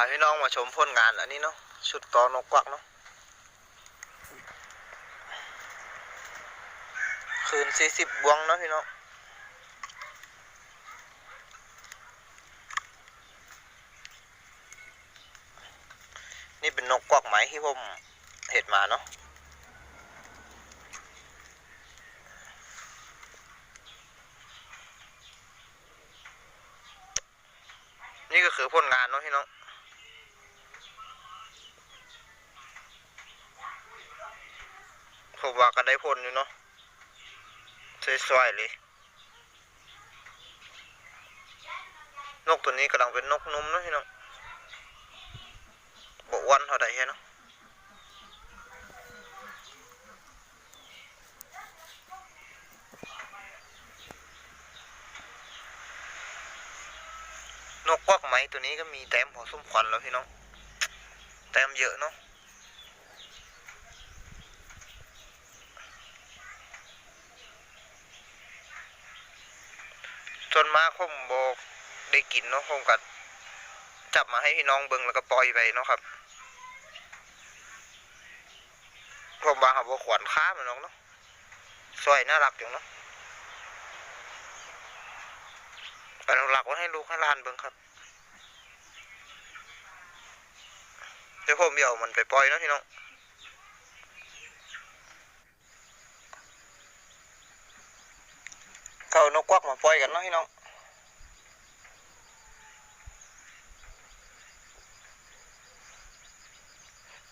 าพี่น้องมาชมผลงานอันนี้เนาะชุดตอนกกวักเนาะคืนสี่สิบบวงเนาะพี่น้องนี่เป็นนกกวักไหมที่ผมเห็ดมาเนาะนี่ก็คือผลงานเนาะพี่น้อง ผมว่าก็ได้ผลอยู่เนาะสวยๆเลย นกตัวนี้กำลังเป็นนกนุ่มนะพี่น้องบวันเท่าใดแค่เนาะนกควักไหมตัวนี้ก็มีแต้มพอสมควรแล้วพี่น้อง แต้มเยอะเนาะ ส่วนมากผมบอกได้กินเนาะผมก็จับมาให้พี่น้องเบิ่งแล้วก็ปล่อยไปเนาะครับ ผมว่าเขาบอกขวัญค้ามันน้องเนาะสวยน่ารักอย่างเนาะอนุรักษ์ไว้ให้ลูกให้ลานเบิ่งครับเดี๋ยวผมเดี๋ยวมันไปปล่อยเนาะพี่น้อง เขานกกวักมาปล่อยกันเนาะพี่น้อง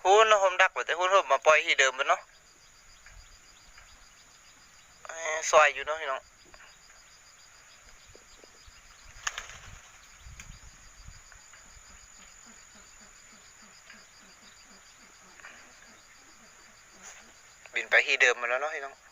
ฮู้นเนาะผมดักไว้แต่ฮู้นผมมาปล่อยที่เดิมมันเนาะเอ้ยซอยอยู่เนาะพี่น้องบินไปที่เดิมมาแล้วเนาะพี่น้อง